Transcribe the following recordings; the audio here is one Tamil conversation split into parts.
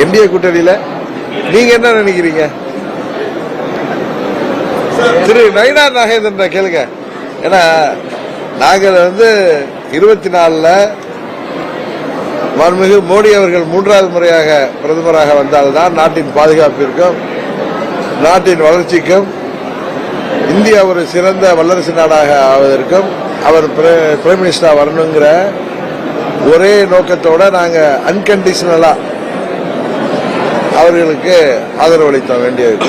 என்டிஏ கூட்டணியில நீங்க என்ன நினைக்கிறீங்க? திரு நயினார் நாகேந்திரன் கேளுங்க. ஏன்னா நாங்கள் வந்து இருபத்தி நாலுல மன்மிகு மோடி அவர்கள் மூன்றாவது முறையாக பிரதமராக வந்தால்தான் நாட்டின் பாதுகாப்பிற்கும் நாட்டின் வளர்ச்சிக்கும் இந்தியா ஒரு சிறந்த வல்லரசு நாடாக ஆவதற்கும் அவர் பிரைம் மினிஸ்டராக வரணுங்கிற ஒரே நோக்கத்தோட நாங்கள் அன்கண்டிஷனலாக அவர்களுக்கு ஆதரவளித்த வேண்டியது.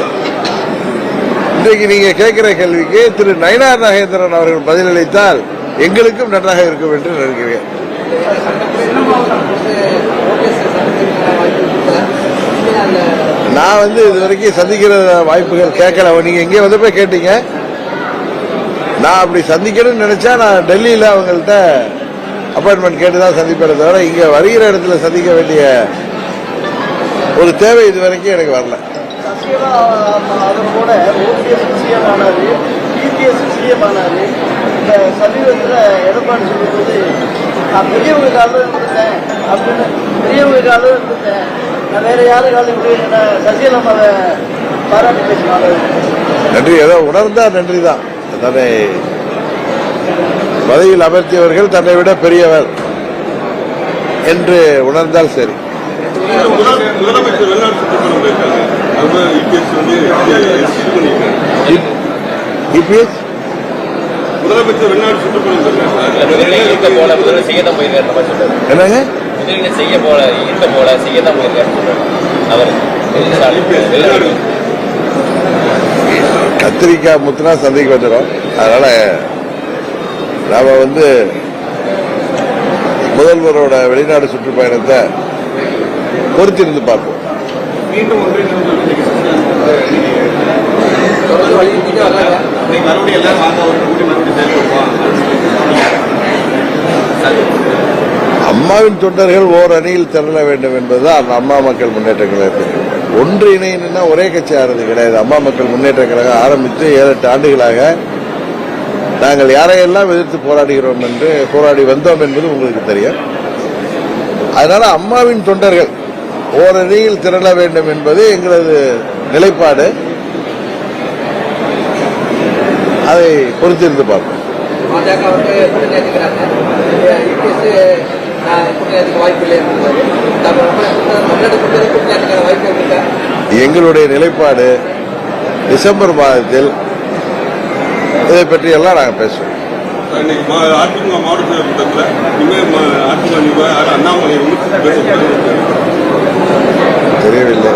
இன்றைக்கு நீங்கள் கேட்குற கேள்விக்கு திரு நயனார் நாகேந்திரன் அவர்கள் பதிலளித்தால் எங்களுக்கும் நன்றாக இருக்கும் என்று நினைக்கிறேன். நான் வந்து இது வரைக்கும் சந்திக்கிற வாய்ப்புகள் கேட்கல. நீங்க எங்கே வந்தப்ப கேட்டீங்க? நான் அப்படி சந்திக்கணும்னு நினைச்சா நான் டெல்லியில் அவங்கள்ட்ட அப்பாயின்மெண்ட் கேட்டு தான் சந்திப்பேன் தவிர இங்க வருகிற இடத்துல சந்திக்க வேண்டிய ஒரு தேவை இது வரைக்கும் எனக்கு வரல. நன்றி. ஏதோ உணர்ந்தா நன்றி தான் தன்னை பதவியில் அமர்த்தியவர்கள் தன்னை விட பெரியவர் என்று உணர்ந்தால் சரி. வந்து முதலமைச்சர் என்னங்க? செய்ய போல இருக்க போல செய்ய தான் அவர் கத்திரிக்காய் முத்துனா சந்தைக்கு வந்துடும் அதனால நாம வந்து முதல்வரோட வெளிநாடு சுற்றுப்பயணத்தை பொறுத்திருந்து பார்ப்போம். அம்மாவின் தொண்டர்கள் ஓர் அணியில் திரள வேண்டும் என்பதுதான் அம்மா மக்கள் முன்னேற்ற கழகத்திற்கு ஒன்று இணையன்னா ஒரே கட்சி ஆறது கிடையாது. அம்மா மக்கள் முன்னேற்ற கழகம் ஆரம்பித்து ஏழு எட்டு ஆண்டுகளாக நாங்கள் யாரையெல்லாம் எதிர்த்து போராடுகிறோம் என்று போராடி வந்தோம் என்பது உங்களுக்கு தெரியும். அதனால அம்மாவின் தொண்டர்கள் ஓர் அணியில் திரள வேண்டும் என்பது எங்களது நிலைப்பாடு. அதை பொறுத்திருந்து பார்ப்போம். எங்களுடைய நிலைப்பாடு டிசம்பர் மாதத்தில் இதை பற்றி எல்லாம் நாங்கள் பேசுவோம். அதிமுக மாவட்ட கூட்டத்தில் இனிமேல் அதிமுக அண்ணாமலை தெரியவில்லை.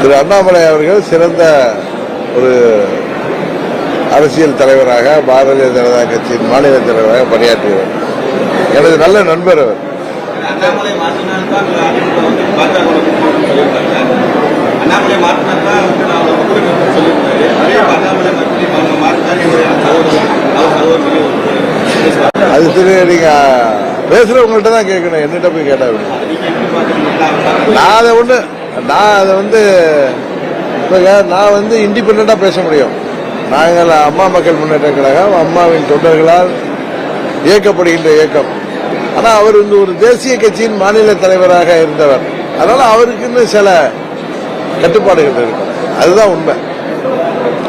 திரு அண்ணாமலை அவர்கள் சிறந்த ஒரு அரசியல் தலைவராக பாரதிய ஜனதா கட்சியின் மாநில தலைவராக பணியாற்றியவர். எனது நல்ல நண்பர் அவர். அண்ணாமலை வந்து நான் அவங்க சொல்லியிருக்காரு அதே அண்ணாமலை மறுபடியும் மாற்றினாரு. அவர் சகோதரர் சொல்லி ஒரு அது திரு நீங்க பேசுறவங்கள்ட்ட தான் கேட்கணும். என்னிட்ட போய் கேட்டா எப்படி? நீங்க எப்படி பாக்குறீங்க நான் அதை ஒண்ணு நான் அதை வந்து இப்ப நான் வந்து இண்டிபெண்டா பேச முடியும். நாங்கள் அம்மா மக்கள் முன்னேற்ற கழகம் அம்மாவின் தொண்டர்களால் இயக்கப்படுகின்ற இயக்கம். ஆனா அவர் வந்து ஒரு தேசிய கட்சியின் மாநில தலைவராக இருந்தவர். அதனால அவருக்குன்னு சில கட்டுப்பாடுகள் இருக்கும். அதுதான் உண்மை.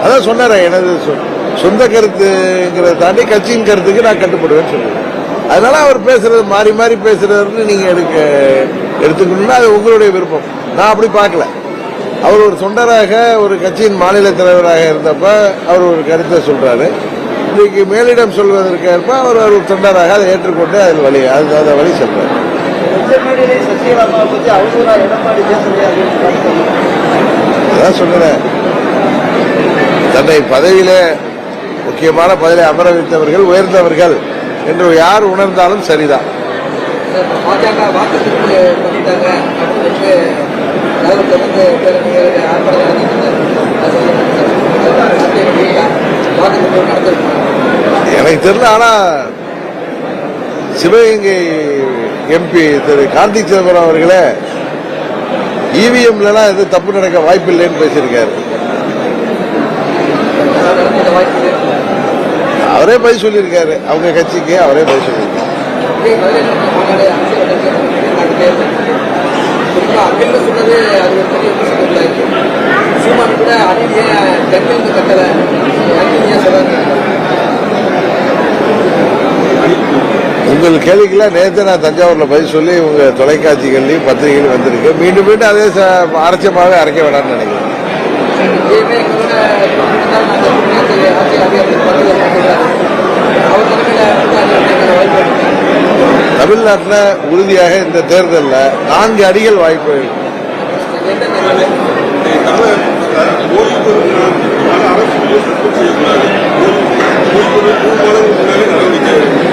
அதான் சொன்னாரே எனது சொ- சொந்த கருத்துங்கிறத தாண்டி கட்சியின் கருத்துக்கு நான் கட்டுப்படுவேன்னு சொல்லுவேன் அதனால அவர் பேசுறது மாறி மாறி பேசுறதுன்னு நீங்க எடுக்க எடுத்துக்கணும்னா அது உங்களுடைய விருப்பம். நான் அப்படி பார்க்கல. அவர் ஒரு தொண்டராக ஒரு கட்சியின் மாநில தலைவராக இருந்தப்ப அவர் ஒரு கருத்தை சொல்றாரு. இன்னைக்கு மேலிடம் சொல்வதற்கு ஏற்ப அவர் ஒரு தொண்டராக அதை ஏற்றுக்கொண்டு அதில் வழி அது அதை வழி சொல்றாரு. பற்றி எடப்பாடி அதான் தன்னை பதவியிலே முக்கியமான பதவியிலே அமர வைத்தவர்கள் உயர்ந்தவர்கள் என்று யார் உணர்ந்தாலும் சரிதான். எனக்கு தெரியல ஆனா சிவகங்கை எம்பி திரு கார்த்தி சிதம்பரம் அவர்களே இவிஎம்லாம் எதுவும் தப்பு நடக்க வாய்ப்பு இல்லைன்னு பேசியிருக்காரு. அவரே பதில் சொல்லியிருக்காரு. அவங்க கட்சிக்கு அவரே பதில் சொல்லியிருக்காரு. சீமான் கூட அணியே கட்டல. அணியே சொல்றாங்க உங்கள் கேள்விக்கெல்லாம் நேற்று நான் தஞ்சாவூர்ல பதில் சொல்லி உங்க தொலைக்காட்சிகள்லையும் பத்திரிகைகளும் வந்திருக்கு. மீண்டும் மீண்டும் அதே ச- அரைச்சமாகவே அரைக்க வேணாம்னு நினைக்கிறேன். தமிழ்நாட்டில் உறுதியாக இந்த தேர்தலில் நான்கு அடிகள் வாய்ப்பு அரசு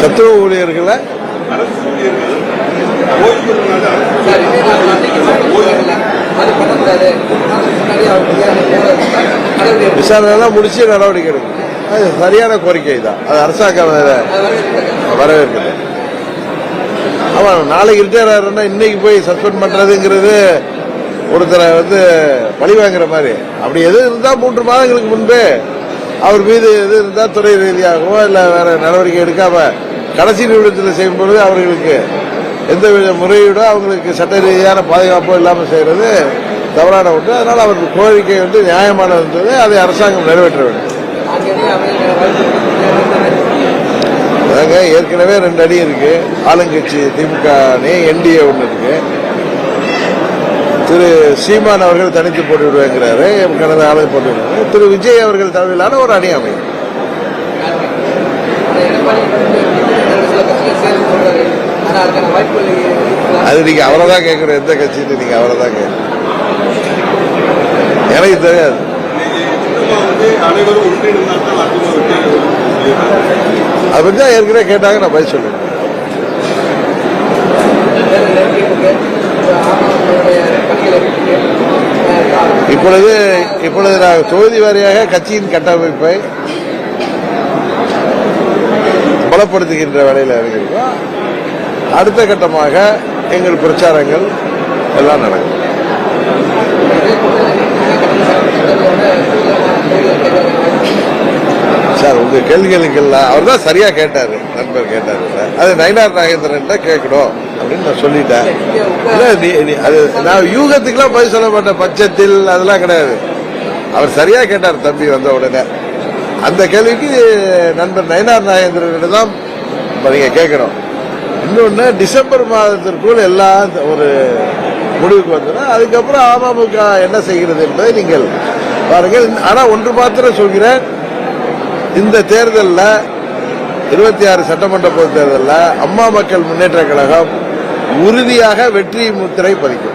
சத்துவ ஊழியர்களை அரசு விசாரணைலாம் முடிச்சு நடவடிக்கை எடுக்கும். அது சரியான கோரிக்கை தான். அது அரசாங்கம் அதை அது வரவேற்குது. நாளைக்கு ரிட்டையர் ஆகிறோம்னா இன்னைக்கு போய் சஸ்பெண்ட் பண்றதுங்கிறது ஒருத்தரை வந்து பழி வாங்குற மாதிரி. அப்படி எது இருந்தா மூன்று மாதங்களுக்கு முன்பே அவர் மீது எது இருந்தால் துறை ரீதியாகவோ இல்லை வேற நடவடிக்கை எடுக்காம கடைசி நிமிடத்தில் செய்யும் பொழுது அவர்களுக்கு எந்த வித முறையீடோ அவங்களுக்கு சட்ட ரீதியான பாதுகாப்போ இல்லாமல் செய்யறது தவறான ஒன்று. அதனால் அவருக்கு கோரிக்கை வந்து நியாயமானது இருந்தது அதை அரசாங்கம் நிறைவேற்ற வேண்டும். அதாங்க ஏற்கனவே ரெண்டு அடி இருக்கு. ஆளுங்கட்சி திமுக அணி என்டிஏ ஒன்று இருக்கு. திரு சீமான் அவர்கள் தனித்து போட்டிவிடுவேங்கிறாரு கடந்த ஆளு போட்டிவிடுவாங்க திரு விஜய் அவர்கள் தலைமையிலான ஒரு அணி அமையும். அது நீங்க அவரை தான் கேட்கணும் எந்த கட்சின்னு நீங்க அவரை தான் கேட்கணும் எனக்கு தெரியாது. சுத்தமாக பற்றி தான் ஏற்கனவே கேட்டாங்க நான் பதில் சொல்லுவேன் இப்பொழுது இப்பொழுது நான் தொகுதி வாரியாக கட்சியின் கட்டமைப்பை பலப்படுத்துகின்ற வேலையில் இருக்கிறோம் அடுத்த கட்டமாக எங்கள் பிரச்சாரங்கள் எல்லாம் நடக்கும். சார் உங்கள் கேள்விகளுக்கெல்லாம் அவர் தான் சரியாக கேட்டார் நண்பர் கேட்டார் சார். அது நயனார் நாகேந்திரன் கேட்கணும் அப்படின்னு நான் சொல்லிட்டேன். இல்லை நீ அது நான் யூகத்துக்கெல்லாம் பதில் சொல்ல மாட்டேன் பட்சத்தில் அதெல்லாம் கிடையாது. அவர் சரியாக கேட்டார் தம்பி வந்த உடனே. அந்த கேள்விக்கு நண்பர் நயனார் நாகேந்திரன் தான் நீங்கள் கேட்கணும். இன்னொன்று டிசம்பர் மாதத்திற்குள் எல்லாம் ஒரு முடிவுக்கு வந்துடும். அதுக்கப்புறம் அமமுக என்ன செய்கிறது என்பதை நீங்கள் பாருங்கள். ஆனால் ஒன்று மாத்திரம் சொல்கிறேன். இந்த தேர்தலில் இருபத்தி ஆறு சட்டமன்ற பொது தேர்தலில் அம்மா மக்கள் முன்னேற்ற கழகம் உறுதியாக வெற்றி முத்திரை பதிக்கும்.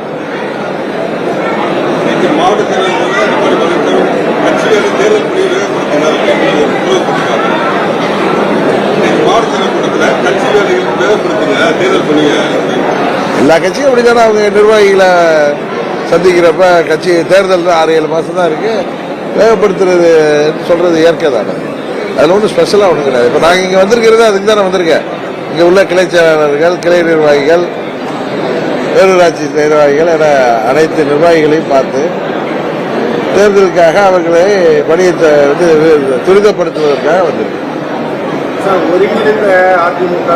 எல்லா கட்சியும் அப்படித்தானே அவங்க நிர்வாகிகளை சந்திக்கிறப்ப கட்சி தேர்தல் ஆறு ஏழு மாசம் தான் இருக்கு. வேகப்படுத்துறது சொல்றது இயற்கை தானே அதுல ஒன்றும் ஸ்பெஷலா ஒன்றும் கிடையாது. இப்போ நாங்கள் இங்கே வந்திருக்கிறது அதுக்கு தானே வந்திருக்கேன். இங்கே உள்ள கிளை செயலாளர்கள் கிளை நிர்வாகிகள் பேரூராட்சி நிர்வாகிகள் என அனைத்து நிர்வாகிகளையும் பார்த்து தேர்தலுக்காக அவர்களை பணியை வந்து துரிதப்படுத்துவதற்காக வந்திருக்கு சார் ஒருங்கிணைந்த அதிமுக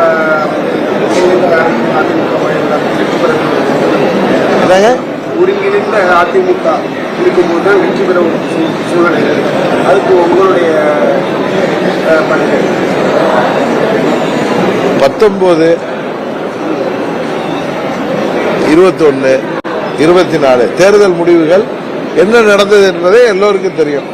ஒருங்கிணைந்த அதிமுக இருக்கும்போது வெற்றி பெற ஒரு சூ- சூழ்நிலை. அதுக்கு உங்களுடைய பத்தொன்பது இருபத்தொன்னு இருபத்தி நாலு தேர்தல் முடிவுகள் என்ன நடந்தது என்பதை எல்லோருக்கும் தெரியும்.